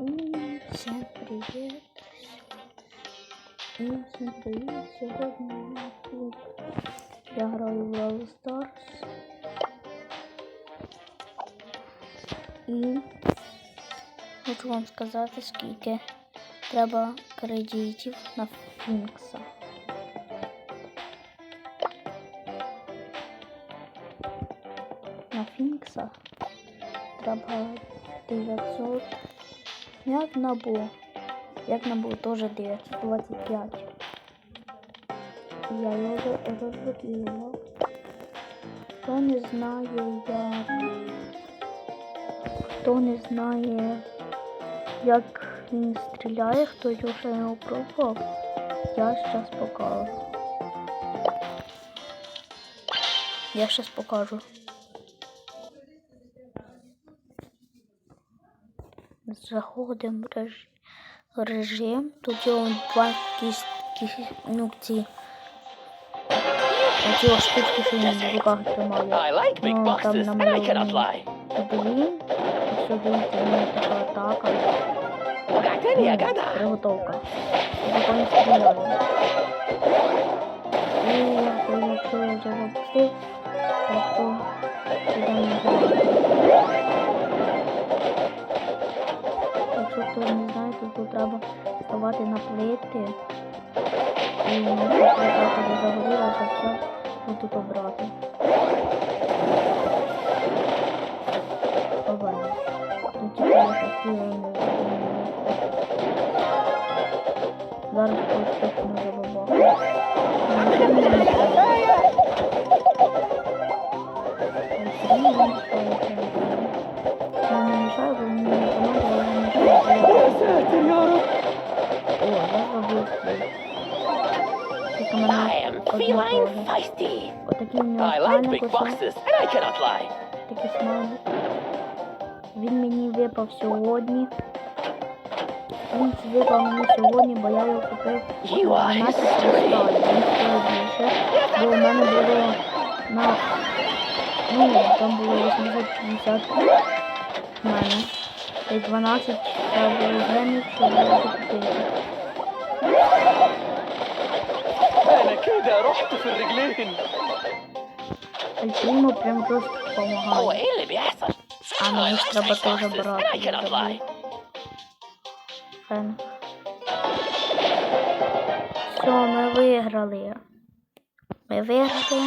І Всім привіт! І всім привіт! Сьогодні тут я граю в Brawl Stars. І хочу вам сказати, скільки треба кредитів на Фінкса. На Фінкса треба 900 як набу. Як набу теж 925. Я його розбудила. Хто не знає, як. Хто не знає, як він стріляє, хто його ще не пробував, я зараз покажу. Я зараз покажу. заходим в режим. Тут є два кістки, ну, ці. Оці ось штучки, що він в руках тримав. Ну, там намалювані. Блін. Сюди там така атака. Ні, приготовка. Я поки не стріляю. І якщо я вже запустив, то йдемо назад. Хто не знає, то тут треба ставати на плити. І якщо плита тоді загорілася, все ну, тут обрати. Я такі не Зараз ось точно забабахаю. Я спальник big усе. boxes, and I cannot lie. Такий смайлик. Він мені випав сьогодні. Він випав мені сьогодні, бо я його купив You are 12 кристалів. Він стоїть більше. Бо у мене було на... Ну, там було 850 в мене. 12 гривень, щоб його купити. Альфімо прям просто допомагає. А мені ж треба теж брати. Фен. Все, ми виграли. Ми виграли.